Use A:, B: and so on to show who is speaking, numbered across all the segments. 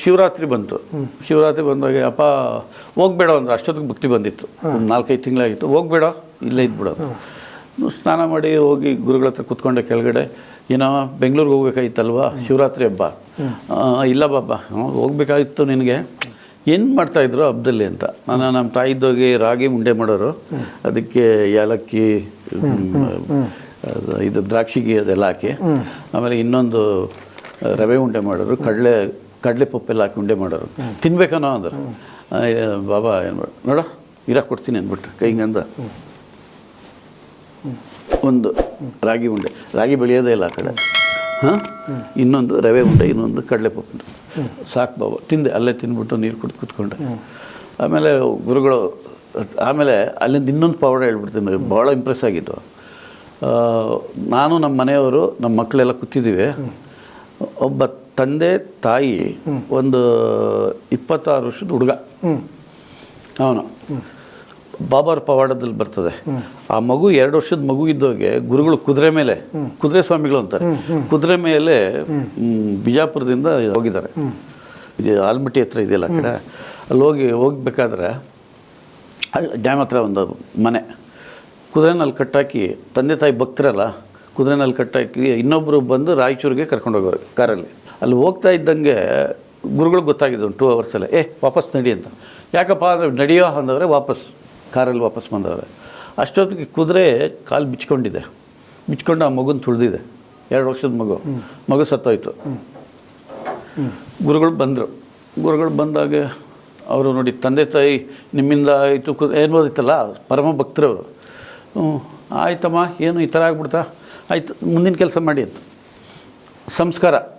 A: ಶಿವರಾತ್ರಿ ಬಂತು. ಶಿವರಾತ್ರಿ ಬಂದಾಗ ಅಪ್ಪ ಹೋಗ್ಬೇಡ ಅಂದ್ರೆ ಅಷ್ಟೊತ್ತಿಗೆ ಭಕ್ತಿ ಬಂದಿತ್ತು. ಒಂದು ನಾಲ್ಕೈದು ತಿಂಗಳಾಗಿತ್ತು. ಹೋಗ್ಬೇಡ ಇಲ್ಲೇ ಇದ್ಬಿಡೋದು ಸ್ನಾನ ಮಾಡಿ ಹೋಗಿ ಗುರುಗಳ ಹತ್ರ ಕುತ್ಕೊಂಡೆ ಕೆಳಗಡೆ. ಏನೋ ಬೆಂಗಳೂರಿಗೆ ಹೋಗ್ಬೇಕಾಗಿತ್ತಲ್ವಾ? ಶಿವರಾತ್ರಿ ಹಬ್ಬ. ಇಲ್ಲ ಬಾಬಾ ಹೋಗ್ಬೇಕಾಗಿತ್ತು ನಿನಗೆ. ಏನು ಮಾಡ್ತಾಯಿದ್ರು ಹಬ್ಬದಲ್ಲಿ ಅಂತ. ನಾನು ನಮ್ಮ ತಾಯಿದ್ದೋಗಿ ರಾಗಿ ಉಂಡೆ ಮಾಡೋರು. ಅದಕ್ಕೆ ಏಲಕ್ಕಿ ಇದು ದ್ರಾಕ್ಷಿಗೆ ಅದೆಲ್ಲ ಹಾಕಿ. ಆಮೇಲೆ ಇನ್ನೊಂದು ರವೆ ಉಂಡೆ ಮಾಡೋರು. ಕಡಲೆ ಕಡಲೆ ಪಪ್ಪೆಲ್ಲ ಹಾಕಿ ಉಂಡೆ ಮಾಡೋರು. ತಿನ್ಬೇಕನೋ ಅಂದ್ರೆ. ಬಾಬಾ, ಏನು ಮಾಡ, ನೋಡ ಇರ ಕೊಡ್ತೀನಿ ಅಂದ್ಬಿಟ್ಟು ಕೈಗಂದ ಒಂದು ರಾಗಿ ಉಂಡೆ. ರಾಗಿ ಬೆಳೆಯೋದೇ ಇಲ್ಲ ಆ ಕಡೆ. ಹಾಂ? ಇನ್ನೊಂದು ರವೆ ಉಂಡೆ, ಇನ್ನೊಂದು ಕಡಲೆ ಉಂಡೆ. ಸಾಕು ಬಾಬಾ. ತಿಂದೆ, ಅಲ್ಲೇ ತಿಂದ್ಬಿಟ್ಟು ನೀರು ಕುಡಿದು ಕುತ್ಕೊಂಡೆ. ಆಮೇಲೆ ಗುರುಗಳು, ಆಮೇಲೆ ಅಲ್ಲಿಂದ ಇನ್ನೊಂದು ಪೌಡರ್ ಹೇಳ್ಬಿಡ್ತೀನಿ ಭಾಳ ಇಂಪ್ರೆಸ್ ಆಗಿತ್ತು ನಾನು ನಮ್ಮ ಮನೆಯವರು, ನಮ್ಮ ಮಕ್ಕಳೆಲ್ಲ ಕೂತಿದ್ದೀವಿ. ಒಬ್ಬ ತಂದೆ ತಾಯಿ ಒಂದು ಇಪ್ಪತ್ತಾರು ವರ್ಷದ ಹುಡುಗ. ಅವನು. ಬಾಬಾರ ಪವಾಡದಲ್ಲಿ ಬರ್ತದೆ. ಆ ಮಗು ಎರಡು ವರ್ಷದ ಮಗು ಇದ್ದೋಗೆ ಗುರುಗಳು ಕುದುರೆ ಮೇಲೆ ಕುದುರೆ ಸ್ವಾಮಿಗಳು ಅಂತಾರೆ. ಕುದುರೆ ಮೇಲೆ ಬಿಜಾಪುರದಿಂದ ಹೋಗಿದ್ದಾರೆ. ಇದು ಆಲ್ಮಟ್ಟಿ ಹತ್ರ ಇದೆಯಲ್ಲ ಆ ಕಡೆ? ಅಲ್ಲಿ ಹೋಗಿ ಹೋಗ್ಬೇಕಾದ್ರೆ ಅಲ್ಲಿ ಡ್ಯಾಮ್ ಹತ್ರ ಒಂದು ಮನೆ. ಕುದುರೆನಲ್ಲಿ ಕಟ್ಟಾಕಿ ತಂದೆ ತಾಯಿ ಭಕ್ತರಲ್ಲ ಕುದುರೆನಲ್ಲಿ ಕಟ್ಟಾಕಿ ಇನ್ನೊಬ್ಬರು ಬಂದು ರಾಯಚೂರಿಗೆ ಕರ್ಕೊಂಡು ಹೋಗೋರು ಕಾರಲ್ಲಿ. ಅಲ್ಲಿ ಹೋಗ್ತಾ ಇದ್ದಂಗೆ ಗುರುಗಳು ಗೊತ್ತಾಗಿದೆ ಒಂದು ಟೂ ಅವರ್ಸಲ್ಲೇ ಏ, ವಾಪಸ್ ನಡಿ ಅಂತ. ಯಾಕಪ್ಪ ಅಂದರೆ ನಡೆಯೋ ಅಂದವ್ರೆ ವಾಪಸ್, ಕಾರಲ್ಲಿ ವಾಪಸ್ ಬಂದವ್ರೆ. ಅಷ್ಟೊತ್ತಿಗೆ ಕುದುರೆ ಕಾಲು ಬಿಚ್ಕೊಂಡಿದೆ. ಬಿಚ್ಕೊಂಡು ಆ ಮಗುನ ತುಳಿದಿದೆ. ಎರಡು ವರ್ಷದ ಮಗು. ಮಗು ಸತ್ತೋಯ್ತು. ಗುರುಗಳು ಬಂದರು. ಗುರುಗಳು ಬಂದಾಗ ಅವರು ನೋಡಿ, ತಂದೆ ತಾಯಿ, ನಿಮ್ಮಿಂದ ಆಯಿತು ಕು ಏನ್ಬೋದಿತ್ತಲ್ಲ ಪರಮ ಭಕ್ತರವರು. ಹ್ಞೂ, ಆಯ್ತಮ್ಮ, ಏನು ಈ ಥರ ಆಗ್ಬಿಡ್ತಾ? ಆಯ್ತು, ಮುಂದಿನ ಕೆಲಸ ಮಾಡಿ ಅಂತ. ಸಂಸ್ಕಾರ.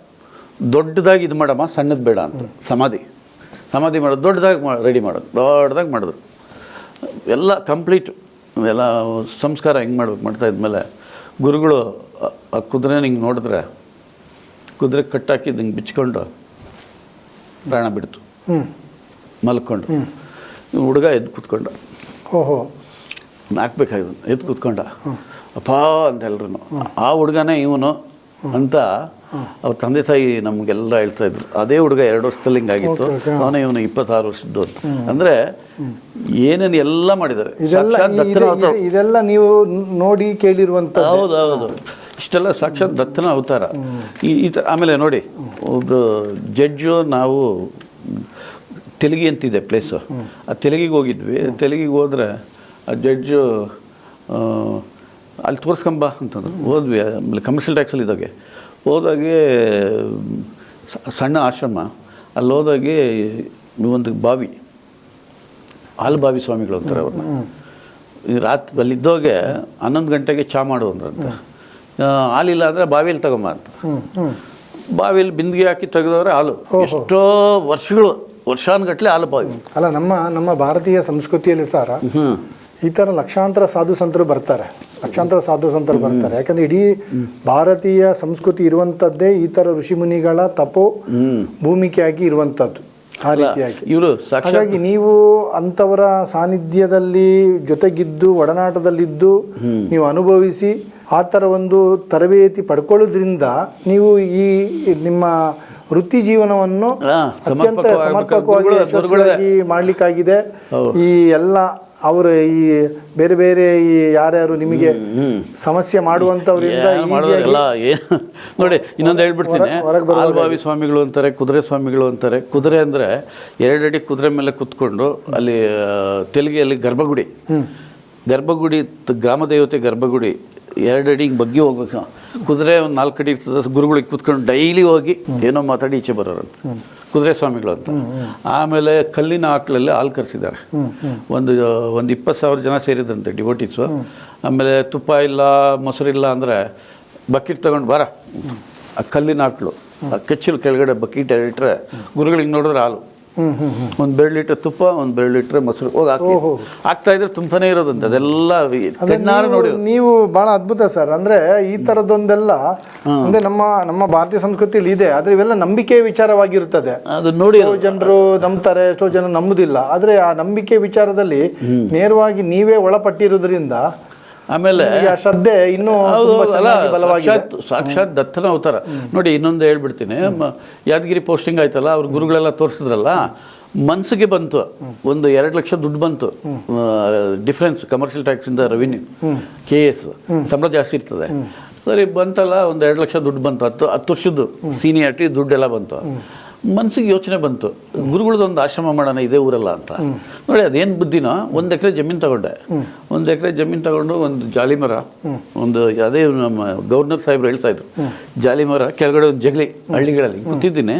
A: ದೊಡ್ಡದಾಗಿ ಇದು ಮಾಡಮ್ಮ ಸಣ್ಣದು ಬೇಡ ಅಂತ. ಸಮಾಧಿ. ಸಮಾಧಿ ಮಾಡೋದು ದೊಡ್ಡದಾಗಿ ಮಾ ರೆಡಿ ಮಾಡೋದು. ದೊಡ್ಡದಾಗಿ ಮಾಡಿದ್ರು ಎಲ್ಲ ಕಂಪ್ಲೀಟ್ ಎಲ್ಲ ಸಂಸ್ಕಾರ ಹೆಂಗೆ ಮಾಡ್ಬೇಕು ಮಾಡ್ತಾ ಇದ್ಮೇಲೆ ಗುರುಗಳು ಆ- ಕುದುರೆ ಹಿಂಗೆ ನೋಡಿದ್ರೆ ಕುದುರೆ ಕಟ್ಟಾಕಿ ಹಿಂಗೆ ಬಿಚ್ಕೊಂಡು ಪ್ರಾಣ ಬಿಡ್ತು. ಮಲ್ಕೊಂಡು. ಹುಡುಗ ಎದ್ದು ಕೂತ್ಕೊಂಡ.
B: ಓಹೋ.
A: ಹಾಕ್ಬೇಕಾಗಿದ್ದು ಎದ್ದು ಕೂತ್ಕೊಂಡ. ಅಪ್ಪ ಅಂತ ಎಲ್ರು ಆ ಹುಡುಗನೇ ಇವನು ಅಂತ ಅವ್ರ ತಂದೆ ತಾಯಿ ನಮಗೆಲ್ಲ ಹೇಳ್ತಾ ಇದ್ರು. ಅದೇ ಹುಡುಗ ಎರಡು ವರ್ಷದಲ್ಲಿ ಹಿಂಗಾಗಿತ್ತು. ಅವನೇ ಇವನು ಇಪ್ಪತ್ತಾರು ವರ್ಷದ್ದು ಅಂತ. ಅಂದ್ರೆ ಏನೇನು ಎಲ್ಲ ಮಾಡಿದ್ದಾರೆ.
B: ಇದೆಲ್ಲ ನೀವು ನೋಡಿ ಕೇಳಿರುವಂಥ
A: ಹೌದು ಹೌದು. ಇಷ್ಟೆಲ್ಲ ಸಾಕ್ಷಾತ್ ದತ್ತನ ಅವತಾರ. ಈ ಈ ಥರ ಆಮೇಲೆ ನೋಡಿ ಒಬ್ಬರು ಜಡ್ಜು ನಾವು ತೆಲುಗಿ ಅಂತಿದೆ ಪ್ಲೇಸು. ಆ ತೆಲುಗಿಗೆ ಹೋಗಿದ್ವಿ. ತೆಲುಗಿಗೆ ಹೋದ್ರೆ ಆ ಜಡ್ಜು ಅಲ್ಲಿ ತೋರಿಸ್ಕೊಂಬ ಅಂತಂದ್ರು. ಹೋದ್ವಿ ಆಮೇಲೆ ಕಮರ್ಷಿಯಲ್ ಟ್ಯಾಕ್ಸಲ್ಲಿ ಇದ್ದಾಗೆ. ಹೋದಾಗೆ ಸಣ್ಣ ಆಶ್ರಮ ಅಲ್ಲಿ ಹೋದಾಗೆ ಒಂದು ಬಾವಿ ಹಾಲುಬಾವಿ ಸ್ವಾಮಿಗಳು ಅಂತಾರೆ ಅವ್ರನ್ನ. ಈ ರಾತ್ರಿ ಅಲ್ಲಿದ್ದೋಗೆ ಹನ್ನೊಂದು ಗಂಟೆಗೆ ಚಾ ಮಾಡು ಅಂದ್ರಂತ ಆ, ಹಾಲಿಲ್ಲ ಅಂದರೆ ಬಾವಿಯಲ್ಲಿ ತಗೊಂಬ ಅಂತ. ಬಾವಿಯಲ್ಲಿ ಬಿಂದಿಗೆ ಹಾಕಿ ತೆಗೆದವ್ರೆ ಹಾಲು. ಎಷ್ಟೋ ವರ್ಷಗಳು ವರ್ಷಾನುಗಟ್ಟಲೆ ಹಾಲು ಬಾವಿ.
B: ಅಲ್ಲ ನಮ್ಮ ನಮ್ಮ ಭಾರತೀಯ ಸಂಸ್ಕೃತಿಯಲ್ಲಿ ಸಾರ ಈ ಥರ ಲಕ್ಷಾಂತರ ಸಾಧು ಸಂತರು ಬರ್ತಾರೆ. ಲಕ್ಷಾಂತರ ಸಾಧು ಸಂತರು ಬರ್ತಾರೆ. ಯಾಕಂದ್ರೆ ಇಡೀ ಭಾರತೀಯ ಸಂಸ್ಕೃತಿ ಇರುವಂತದ್ದೇ ಈ ಋಷಿ ಋಷಿಮುನಿಗಳ ತಪೋ ಭೂಮಿಕೆಯಾಗಿ ಇರುವಂತದ್ದು ಆ ರೀತಿಯಾಗಿ.
A: ಇವರು
B: ಹಾಗಾಗಿ ನೀವು ಅಂತವರ ಸಾನ್ನಿಧ್ಯದಲ್ಲಿ ಜೊತೆಗಿದ್ದು ಒಡನಾಟದಲ್ಲಿದ್ದು ನೀವು ಅನುಭವಿಸಿ ಆ ಥರ ಒಂದು ತರಬೇತಿ ಪಡ್ಕೊಳ್ಳೋದ್ರಿಂದ ನೀವು ಈ ನಿಮ್ಮ ವೃತ್ತಿ ಜೀವನವನ್ನು ಅತ್ಯಂತ
A: ಸಮರ್ಪಕವಾಗಿ
B: ಮಾಡಲಿಕ್ಕಾಗಿದೆ.
A: ಯಶಸ್ವಿಯಾಗಿ.
B: ಈ ಎಲ್ಲ ಅವರ ಈ ಬೇರೆ ಬೇರೆ ಈ ಯಾರ್ಯಾರು ನಿಮಗೆ ಸಮಸ್ಯೆ ಮಾಡುವಂಥವ್ರಿಂದ
A: ಏನು ನೋಡಿ ಇನ್ನೊಂದು ಹೇಳ್ಬಿಡ್ತೀನಿ.
B: ಬಾವಿ
A: ಆಲ್ಬಾವಿ ಸ್ವಾಮಿಗಳು ಅಂತಾರೆ ಕುದುರೆ ಸ್ವಾಮಿಗಳು ಅಂತಾರೆ. ಕುದುರೆ ಅಂದರೆ ಎರಡಡಿ ಕುದುರೆ ಮೇಲೆ ಕುತ್ಕೊಂಡು ಅಲ್ಲಿ ತೆಲುಗಿಯಲ್ಲಿ ಗರ್ಭಗುಡಿ. ಗರ್ಭಗುಡಿ ಗ್ರಾಮ ದೇವತೆ ಗರ್ಭಗುಡಿ ಎರಡಡಿ ಹಿಂಗೆ ಬಗ್ಗಿ ಹೋಗ್ಬೇಕು. ಕುದುರೆ ಒಂದು ನಾಲ್ಕು ಅಡಿ ಇರ್ತದೆ ಗುರುಗಳಿಗೆ ಕುತ್ಕೊಂಡು ಡೈಲಿ ಹೋಗಿ ಏನೋ ಮಾತಾಡಿ ಈಚೆ ಬರೋರಂತ. ಕುದುರೆ ಸ್ವಾಮಿಗಳು ಅಂತ ಆಮೇಲೆ ಕಲ್ಲಿನ ಆಕಳಲ್ಲಿ ಹಾಲು ಕರೆಸಿದ್ದಾರೆ. ಒಂದು ಒಂದು ಇಪ್ಪತ್ತು ಸಾವಿರ ಜನ ಸೇರಿದ್ರಂತೆ ಡಿವೋಟೀಸು ಆಮೇಲೆ ತುಪ್ಪ ಇಲ್ಲ ಮೊಸರಿಲ್ಲ ಅಂದರೆ ಬಕೆಟ್ ತಗೊಂಡು ಬರ. ಆ ಕಲ್ಲಿನ ಆಕಳು, ಆ ಕೆಚ್ಚಲು ಕೆಳಗಡೆ ಬಕೆಟ್ ಇಟ್ಟರೆ ಗುರುಗಳಿಗೆ ನೋಡಿದ್ರೆ ಹಾಲು. ಒಂದು ಬೆರಳು ಲೀಟ್ರ್ ತುಪ್ಪ ಒಂದು ಬೆರಳು ಲೀಟ್ರ್ ಮೊಸರು. ಹೋಗಿ ಹಾಕಿ. ಹಾಕ್ತಾ ಇದ್ರೆ ತುಂಬಾನೇ ಇರೋದಂತೆ. ಅದೆಲ್ಲ ಕಣ್ಣಾರ ನೋಡಿ
B: ನೀವು- ಬಹಳ ಅದ್ಭುತ ಸರ್. ಅಂದ್ರೆ ಈ ತರದೊಂದೆಲ್ಲ ಅಂದ್ರೆ ನಮ್ಮ ನಮ್ಮ ಭಾರತೀಯ ಸಂಸ್ಕೃತಿಯಲ್ಲಿ ಇದೆ. ಆದ್ರೆ ಇವೆಲ್ಲ ನಂಬಿಕೆ ವಿಚಾರವಾಗಿರುತ್ತದೆ.
A: ಅದು ನೋಡಿ
B: ಜನರು ನಂಬ್ತಾರೆ ಎಷ್ಟೋ ಜನ ನಂಬುದಿಲ್ಲ. ಆದ್ರೆ ಆ ನಂಬಿಕೆ ವಿಚಾರದಲ್ಲಿ ನೇರವಾಗಿ ನೀವೇ ಒಳಪಟ್ಟಿರೋದ್ರಿಂದ
A: ಆಮೇಲೆ
B: ಶ್ರದ್ಧೆ ಇನ್ನೂ
A: ಸಾಕ್ಷಾತ್ ಸಾಕ್ಷಾತ್ ದತ್ತನ ಅವತಾರ. ನೋಡಿ ಇನ್ನೊಂದು ಹೇಳ್ಬಿಡ್ತೀನಿ. ಯಾದಗಿರಿ ಪೋಸ್ಟಿಂಗ್ ಆಯ್ತಲ್ಲ ಅವ್ರ ಗುರುಗಳೆಲ್ಲ ತೋರಿಸಿದ್ರಲ್ಲ ಮನ್ಸಿಗೆ ಬಂತು. ಒಂದು ಎರಡು ಲಕ್ಷ ದುಡ್ಡು ಬಂತು. ಡಿಫ್ರೆನ್ಸ್ ಕಮರ್ಷಿಯಲ್ ಟ್ಯಾಕ್ಸಿಂದ ರೆವಿನ್ಯೂ ಕೆ ಎಸ್ ಸಂಬಳ ಜಾಸ್ತಿ ಇರ್ತದೆ. ಸರಿ ಬಂತಲ್ಲ ಒಂದು ಎರಡು ಲಕ್ಷ ದುಡ್ಡು ಬಂತು. ಹತ್ತು ಹತ್ತು ವರ್ಷದ್ದು ಸೀನಿಯರ್ಟಿ ದುಡ್ಡೆಲ್ಲ ಬಂತು. ಮನ್ಸಿಗೆ ಯೋಚನೆ ಬಂತು. ಗುರುಗಳದೊಂದು ಆಶ್ರಮ ಮಾಡೋಣ ಇದೇ ಊರಲ್ಲ ಅಂತ. ನೋಡಿ, ಅದೇನು ಬುದ್ಧಿನೋ, ಒಂದು ಎಕರೆ ಜಮೀನು ತಗೊಂಡೆ. ಒಂದು ಎಕರೆ ಜಮೀನು ತಗೊಂಡು ಒಂದು ಜಾಲಿ ಮರ, ಒಂದು ಅದೇ ನಮ್ಮ ಗವರ್ನರ್ ಸಾಹೇಬ್ರು ಹೇಳ್ತಾ ಇದ್ರು. ಜಾಲಿ ಮರ, ಕೆಳಗಡೆ ಒಂದು ಜಗಲಿ ಹಳ್ಳಿಗಳಲ್ಲಿ ಕೂತಿದ್ದೀನಿ.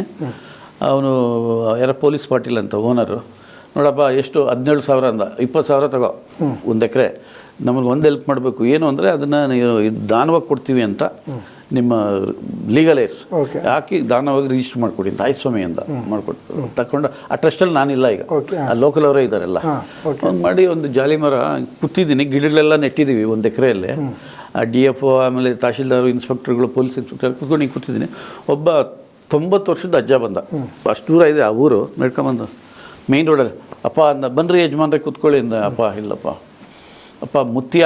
A: ಅವನು, ಯಾರ ಪೊಲೀಸ್ ಪಾಟೀಲ್ ಅಂತ ಓನರು. ನೋಡಪ್ಪ, ಎಷ್ಟು? ಹದಿನೇಳು ಸಾವಿರ ಅಂದ. ಇಪ್ಪತ್ತು ಸಾವಿರ ತಗೋ. ಒಂದು ಎಕರೆ. ನಮಗೆ ಒಂದು ಹೆಲ್ಪ್ ಮಾಡಬೇಕು. ಏನು ಅಂದರೆ, ಅದನ್ನು ದಾನವಾಗಿ ಕೊಡ್ತೀವಿ ಅಂತ. ನಿಮ್ಮ ಲೀಗಲ್
B: ಏರ್ಸ್.
A: ಹಾಕಿ ದಾನವಾಗಿ ರಿಜಿಸ್ಟರ್ ಮಾಡಿಕೊಡಿ ಅಂತ ಆಯ್ತು ಸ್ವಾಮಿ ಅಂತ ಮಾಡಿಕೊಟ್ಟು. ತಗೊಂಡು ಆ ಟ್ರಸ್ಟಲ್ಲಿ ನಾನಿಲ್ಲ ಈಗ. ಆ ಲೋಕಲ್ ಅವರೇ ಇದ್ದಾರೆಲ್ಲ. ಒಂದು ಮಾಡಿ ಒಂದು ಜಾಲಿ ಮರ ಕೂತಿದ್ದೀನಿ ಗಿಡಗಳೆಲ್ಲ ನೆಟ್ಟಿದ್ದೀವಿ ಒಂದು ಎಕರೆಯಲ್ಲಿ. ಆ ಡಿ ಎಫ್ ಒ ಆಮೇಲೆ ತಹಶೀಲ್ದಾರ್ ಇನ್ಸ್ಪೆಕ್ಟರ್ಗಳು ಪೊಲೀಸ್ ಇನ್ಸ್ಪೆಕ್ಟರ್ ಕೂತ್ಕೊಂಡು ಹಿಂಗೆ ಕೂತಿದ್ದೀನಿ. ಒಬ್ಬ ತೊಂಬತ್ತು ವರ್ಷದ ಅಜ್ಜ ಬಂದ. ಅಷ್ಟು ದೂರ ಇದೆ ಆ ಊರು ನಡ್ಕೊಂಬಂದು ಮೇಯ್ನ್ ರೋಡಲ್ಲಿ ಅಪ್ಪ ಅಂದ ಬನ್ರಿ ಯಜಮಾನ್ರೆ ಕೂತ್ಕೊಳ್ಳಿ ಅಂದ. ಅಪ್ಪ ಇಲ್ಲಪ್ಪ. ಅಪ್ಪ ಮುತ್ಯ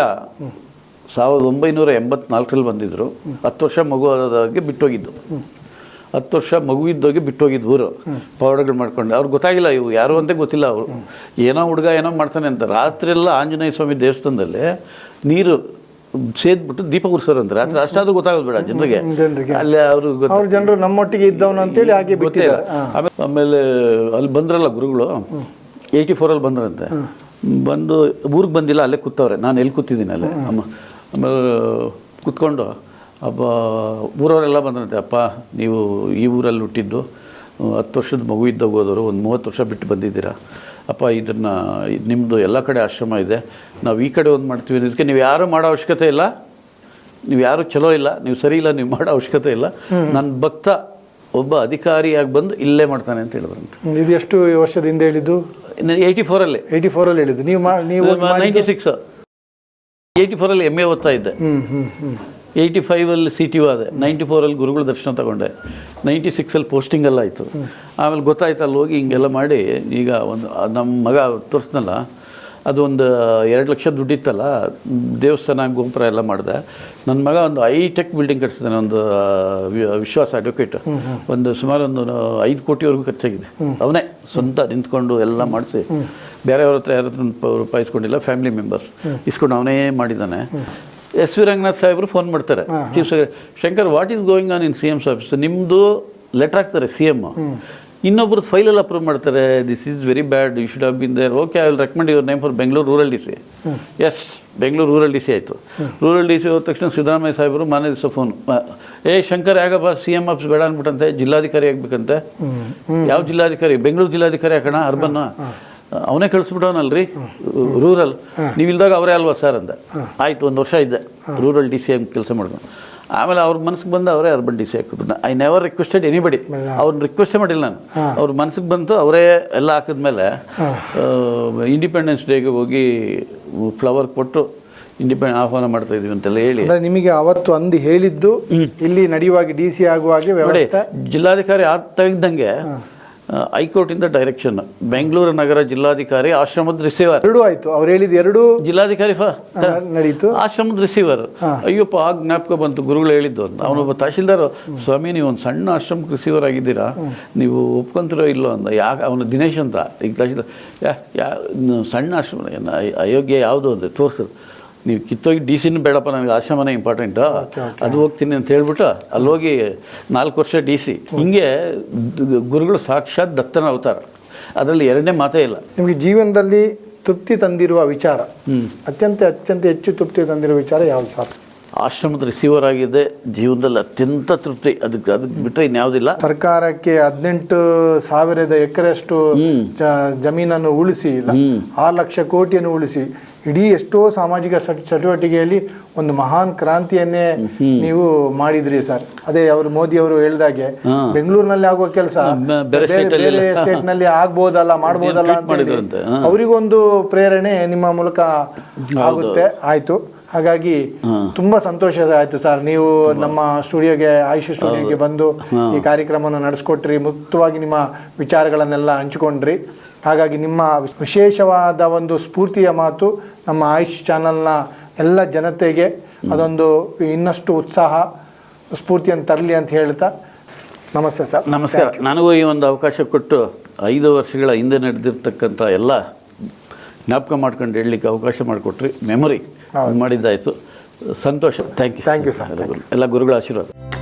A: ಸಾವಿರದ ಒಂಬೈನೂರ ಎಂಬತ್ನಾಲ್ಕರಲ್ಲಿ ಬಂದಿದ್ದರು ಹತ್ತು ವರ್ಷ ಮಗು ಆದಾಗೆ ಬಿಟ್ಟೋಗಿದ್ದು. ಹತ್ತು ವರ್ಷ ಮಗು ಇದ್ದೋಗಿ ಬಿಟ್ಟೋಗಿದ್ದು ಊರು ಪೌಡರ್ಗಳು ಮಾಡ್ಕೊಂಡು. ಅವ್ರು ಗೊತ್ತಾಗಿಲ್ಲ ಇವು ಯಾರು ಅಂತ ಗೊತ್ತಿಲ್ಲ ಅವರು. ಏನೋ ಹುಡುಗ ಏನೋ ಮಾಡ್ತಾನೆ ಅಂತ. ರಾತ್ರಿ ಎಲ್ಲ ಆಂಜನೇಯ ಸ್ವಾಮಿ ದೇವಸ್ಥಾನದಲ್ಲಿ ನೀರು ಸೇದ್ಬಿಟ್ಟು ದೀಪ ಉರ್ಸೋರಂತೆ ರಾತ್ರಿ ಅಷ್ಟಾದ್ರೂ ಗೊತ್ತಾಗೋದು ಬೇಡ ಜನರಿಗೆ. ಅಲ್ಲಿ ಅವರು
B: ಅವ್ರ ಜನರು ನಮ್ಮೊಟ್ಟಿಗೆ ಇದ್ದವನು ಅಂತೇಳಿ ಹಾಗೆ
A: ಗೊತ್ತಿಲ್ಲ. ಆಮೇಲೆ ಆಮೇಲೆ ಅಲ್ಲಿ ಬಂದ್ರಲ್ಲ ಗುರುಗಳು. ಏಯ್ಟಿ ಫೋರಲ್ಲಿ ಬಂದ್ರಂತೆ. ಬಂದು ಊರಿಗೆ ಬಂದಿಲ್ಲ ಅಲ್ಲೇ ಕೂತವ್ರೆ. ನಾನು ಎಲ್ಲಿ ಕೂತಿದ್ದೀನಿ ಅಲ್ಲೇ? ಅಮ್ಮ ಆಮೇಲೆ ಕುತ್ಕೊಂಡು ಅಪ್ಪ ಊರವರೆಲ್ಲ ಬಂದ್ರಂತೆ ಅಪ್ಪ ನೀವು ಈ ಊರಲ್ಲಿ ಹುಟ್ಟಿದ್ದು ಹತ್ತು ವರ್ಷದ ಮಗು ಇದ್ದಾಗ ಹೋದವರು ಒಂದು ಮೂವತ್ತು ವರ್ಷ ಬಿಟ್ಟು ಬಂದಿದ್ದೀರಾ. ಅಪ್ಪ ಇದನ್ನು ನಿಮ್ಮದು ಎಲ್ಲ ಕಡೆ ಆಶ್ರಮ ಇದೆ. ನಾವು ಈ ಕಡೆ ಒಂದು ಮಾಡ್ತೀವಿ ಇದಕ್ಕೆ ನೀವು ಯಾರು ಮಾಡೋ ಅವಶ್ಯಕತೆ ಇಲ್ಲ. ನೀವು ಯಾರು ಚಲೋ ಇಲ್ಲ. ನೀವು ಸರಿ ಇಲ್ಲ ನೀವು ಮಾಡೋ ಅವಶ್ಯಕತೆ ಇಲ್ಲ. ನನ್ನ ಭಕ್ತ ಒಬ್ಬ ಅಧಿಕಾರಿಯಾಗಿ ಬಂದು ಇಲ್ಲೇ ಮಾಡ್ತಾನೆ ಅಂತ ಹೇಳಿದ್ರಂತೆ.
B: ಇದು ಎಷ್ಟು ವರ್ಷದ ಹಿಂದೆ ಹೇಳಿದ್ದು?
A: ಏಯ್ಟಿ ಫೋರಲ್ಲಿ
B: ಏಯ್ಟಿ ಫೋರಲ್ಲಿ ಹೇಳಿದ್ದು. ನೀವು ನೀವು
A: ನೈಂಟಿ ಸಿಕ್ಸ್ ಏಯ್ಟಿ ಫೋರಲ್ಲಿ ಎಂ ಎ ಓದ್ತಾ ಇದ್ದೆ. ಏಯ್ಟಿ ಫೈವಲ್ಲಿ ಸಿ ಟಿ ಆದೆ. ನೈಂಟಿ ಫೋರಲ್ಲಿ ಗುರುಗಳ ದರ್ಶನ ತಗೊಂಡೆ. ನೈಂಟಿ ಸಿಕ್ಸಲ್ಲಿ ಪೋಸ್ಟಿಂಗ್ ಎಲ್ಲ ಆಯಿತು. ಆಮೇಲೆ ಗೊತ್ತಾಯ್ತು ಅಲ್ಲಿ ಹೋಗಿ ಹಿಂಗೆಲ್ಲ ಮಾಡಿ ಈಗ ಒಂದು ನಮ್ಮ ಮಗ ತೋರಿಸ್ನಲ್ಲ ಅದು ಒಂದು ಎರಡು ಲಕ್ಷ ದುಡ್ಡಿತ್ತಲ್ಲ ದೇವಸ್ಥಾನ ಗೋಪುರ ಎಲ್ಲ ಮಾಡಿದೆ. ನನ್ನ ಮಗ ಒಂದು ಐ ಟೆಕ್ ಬಿಲ್ಡಿಂಗ್ ಕಟ್ಸಿದ್ದಾನೆ ಒಂದು ವಿಶ್ವಾಸ ಅಡ್ವೊಕೇಟ್. ಒಂದು ಸುಮಾರು ಒಂದು ಐದು ಕೋಟಿವರೆಗೂ ಖರ್ಚಾಗಿದೆ. ಅವನೇ ಸ್ವಂತ ನಿಂತ್ಕೊಂಡು ಎಲ್ಲ ಮಾಡಿಸಿ. ಬೇರೆಯವ್ರ ಹತ್ರ ಯಾರ ಹತ್ರ ರೂಪಾಯಿ ಇಸ್ಕೊಂಡಿಲ್ಲ ಫ್ಯಾಮಿಲಿ ಮೆಂಬರ್ಸ್. ಇಸ್ಕೊಂಡು ಅವನೇ ಮಾಡಿದ್ದಾನೆ ಎಸ್ ವಿ ರಂಗನಾಥ್ ಸಾಹೇಬರು ಫೋನ್ ಮಾಡ್ತಾರೆ. Chief secretary Shankar what is going on in C M's office ನಿಮ್ಮದು ಲೆಟರ್ ಹಾಕ್ತಾರೆ ಸಿ ಎಂ ಇನ್ನೊಬ್ರದ್ದು ಫೈಲೆಲ್ಲ ಅಪ್ರೂವ್ ಮಾಡ್ತಾರೆ this is very bad you should have been there okay I will recommend your name for Bengaluru rural D C S Bengaluru rural D C ಆಯಿತು. Rural D C ಹೋದ ತಕ್ಷಣ ಸಿದ್ದರಾಮಯ್ಯ ಸಾಹೇಬರು ಮಾನ್ಯ ದಿವಸ phone ಏ ಶಂಕರ್ ಯಾಗಪ್ಪ ಸಿ ಎಂ ಆಫೀಸ್ ಬೇಡ ಅಂದ್ಬಿಟ್ಟಂತೆ ಜಿಲ್ಲಾಧಿಕಾರಿ ಆಗ್ಬೇಕಂತೆ. ಯಾವ ಜಿಲ್ಲಾಧಿಕಾರಿ? ಬೆಂಗಳೂರು ಜಿಲ್ಲಾಧಿಕಾರಿ ಹಾಕೋಣ ಅರ್ಬನ್ನ ಅವನೇ ಕಳಿಸ್ಬಿಟ್ಟವನಲ್ರಿ ರೂರಲ್ ನೀವು ಇಲ್ದಾಗ ಅವರೇ ಅಲ್ವಾ ಸರ್ ಅಂದ. ಆಯ್ತು ಒಂದು ವರ್ಷ ಇದ್ದೆ ರೂರಲ್ ಡಿ ಸಿ ಎಂ ಕೆಲಸ ಮಾಡ್ಕೊಂಡು. ಆಮೇಲೆ ಅವ್ರ ಮನಸ್ಸಿಗೆ ಬಂದು ಅವರೇ ಅರ್ಬನ್ ಡಿ ಸಿ ಹಾಕಿದ್ರು. ಐ ನೆವರ್ ರಿಕ್ವೆಸ್ಟೆಡ್ ಎನಿಬಡಿ ಅವ್ರನ್ನ ರಿಕ್ವೆಸ್ಟೇ ಮಾಡಿಲ್ಲ ನಾನು. ಅವ್ರ ಮನಸ್ಸಿಗೆ ಬಂತು ಅವರೇ ಎಲ್ಲ ಹಾಕಿದ್ಮೇಲೆ ಇಂಡಿಪೆಂಡೆನ್ಸ್ ಡೇಗೆ ಹೋಗಿ ಫ್ಲವರ್ ಕೊಟ್ಟು ಇಂಡಿಪೆಂಡ್ ಆಹ್ವಾನ ಮಾಡ್ತಾ ಇದೀವಿ ಅಂತೆಲ್ಲ ಹೇಳಿ.
B: ಅಂದ್ರೆ ನಿಮಗೆ ಅವತ್ತು ಅಂದು ಹೇಳಿದ್ದು ಇಲ್ಲಿ ನಡೆಯುವಾಗ ಡಿ ಸಿ ಆಗುವಾಗ
A: ಜಿಲ್ಲಾಧಿಕಾರಿ ಆಗ್ತಾ ತೆಗೆದಂಗೆ ಹೈಕೋರ್ಟಿಂದ ಡೈರೆಕ್ಷನ್ ಬೆಂಗಳೂರು ನಗರ ಜಿಲ್ಲಾಧಿಕಾರಿ ಆಶ್ರಮದ ರಿಸೀವರ್
B: ಎರಡು ಆಯ್ತು. ಅವ್ರು ಹೇಳಿದ ಎರಡು
A: ಜಿಲ್ಲಾಧಿಕಾರಿ
B: ನಡೀತು.
A: ಆಶ್ರಮದ ರಿಸೀವರ್ ಅಯ್ಯಪ್ಪ ಆ ಜ್ಞಾಪಕ ಬಂತು. ಗುರುಗಳು ಹೇಳಿದ್ದು ಅಂತ. ಅವನೊಬ್ಬ ತಹಶೀಲ್ದಾರ್. ಸ್ವಾಮಿ ನೀವು ಒಂದು ಸಣ್ಣ ಆಶ್ರಮ ರಿಸೀವರ್ ಆಗಿದ್ದೀರಾ? ನೀವು ಒಪ್ಕೊಂತಿರೋ ಇಲ್ಲೋ ಅಂತ. ಯಾಕೆ ಅವನು ದಿನೇಶ್ ಅಂತ. ಈಗ ತಹಶೀಲ್ದಾರ್. ಯಾ ಯಾ ಸಣ್ಣ ಆಶ್ರಮ ಅಯೋಗ್ಯ ಯಾವುದು ಅಂತ ತೋರಿಸಿದ್ರು. ನೀವು ಕಿತ್ತೋಗಿ ಡಿ ಸಿನೂ ಬೇಡಪ್ಪ ನನಗೆ ಆಶ್ರಮನೇ ಇಂಪಾರ್ಟೆಂಟು ಅದು ಹೋಗ್ತೀನಿ ಅಂತ ಹೇಳ್ಬಿಟ್ಟು ಅಲ್ಲಿ ಹೋಗಿ ನಾಲ್ಕು ವರ್ಷ ಡಿ ಸಿ. ಹಿಂಗೆ ಗುರುಗಳು ಸಾಕ್ಷಾತ್ ದತ್ತನ ಅವತಾರ. ಅದರಲ್ಲಿ ಎರಡನೇ ಮಾತೇ ಇಲ್ಲ.
B: ನಿಮಗೆ ಜೀವನದಲ್ಲಿ ತೃಪ್ತಿ ತಂದಿರುವ ವಿಚಾರ. ಅತ್ಯಂತ ಅತ್ಯಂತ ಹೆಚ್ಚು ತೃಪ್ತಿ ತಂದಿರುವ ವಿಚಾರ ಯಾವುದು ಸರ್?
A: ಆಶ್ರಮದ ರಿಸೀವರ್ ಆಗಿದೆ ಜೀವನದಲ್ಲಿ ಅತ್ಯಂತ ತೃಪ್ತಿ. ಅದಕ್ಕೆ ಅದಕ್ಕೆ ಬಿಟ್ಟರೆ ಇನ್ಯಾವುದಿಲ್ಲ
B: ಸರ್ಕಾರಕ್ಕೆ ಹದಿನೆಂಟು ಸಾವಿರದ ಎಕರೆಯಷ್ಟು ಜಮೀನನ್ನು ಉಳಿಸಿ ಆ ಆರು ಲಕ್ಷ ಕೋಟಿಯನ್ನು ಉಳಿಸಿ ಇಡೀ ಎಷ್ಟೋ ಸಾಮಾಜಿಕ ಚಟ್- ಚಟುವಟಿಕೆಯಲ್ಲಿ ಒಂದು ಮಹಾನ್ ಕ್ರಾಂತಿಯನ್ನೇ ನೀವು ಮಾಡಿದ್ರಿ ಸರ್. ಅದೇ ಅವರು ಮೋದಿ ಅವರು ಹೇಳಿದಾಗೆ ಬೆಂಗಳೂರಿನಲ್ಲಿ ಆಗುವ ಕೆಲಸ.
A: ಬೇರೆ
B: ಸ್ಟೇಟ್ನಲ್ಲಿ ಆಗ್ಬೋದಲ್ಲ ಮಾಡ್ಬೋದಲ್ಲ ಅಂತ. ಅವರಿಗೊಂದು ಪ್ರೇರಣೆ ನಿಮ್ಮ ಮೂಲಕ ಆಗುತ್ತೆ ಆಯ್ತು. ಹಾಗಾಗಿ ತುಂಬಾ ಸಂತೋಷ ಆಯ್ತು ಸರ್. ನೀವು ನಮ್ಮ ಸ್ಟುಡಿಯೋಗೆ ಆಯುಷ್ ಸ್ಟುಡಿಯೋಗೆ ಬಂದು ಈ ಕಾರ್ಯಕ್ರಮವನ್ನು ನಡೆಸ್ಕೊಟ್ರಿ. ಮುಕ್ತವಾಗಿ ನಿಮ್ಮ ವಿಚಾರಗಳನ್ನೆಲ್ಲ ಹಂಚಿಕೊಂಡ್ರಿ. ಹಾಗಾಗಿ ನಿಮ್ಮ ವಿಶೇಷವಾದ ಒಂದು ಸ್ಫೂರ್ತಿಯ ಮಾತು ನಮ್ಮ ಆಯುಷ್ ಚಾನಲ್ನ ಎಲ್ಲ ಜನತೆಗೆ ಅದೊಂದು ಇನ್ನಷ್ಟು ಉತ್ಸಾಹ ಸ್ಫೂರ್ತಿಯನ್ನು ತರಲಿ ಅಂತ ಹೇಳ್ತಾ ನಮಸ್ತೆ ಸರ್.
A: ನಮಸ್ಕಾರ. ನನಗೂ ಈ ಒಂದು ಅವಕಾಶ ಕೊಟ್ಟು ಐದು ವರ್ಷಗಳ ಹಿಂದೆ ನಡೆದಿರ್ತಕ್ಕಂಥ ಎಲ್ಲ ಜ್ಞಾಪಕ ಮಾಡ್ಕೊಂಡು ಹೇಳಲಿಕ್ಕೆ ಅವಕಾಶ ಮಾಡಿಕೊಟ್ರಿ. ಮೆಮೊರಿ ಮಾಡಿದ್ದಾಯಿತು. ಸಂತೋಷ. Thank you
B: thank you sir
A: ಎಲ್ಲ ಗುರುಗಳ ಆಶೀರ್ವಾದ.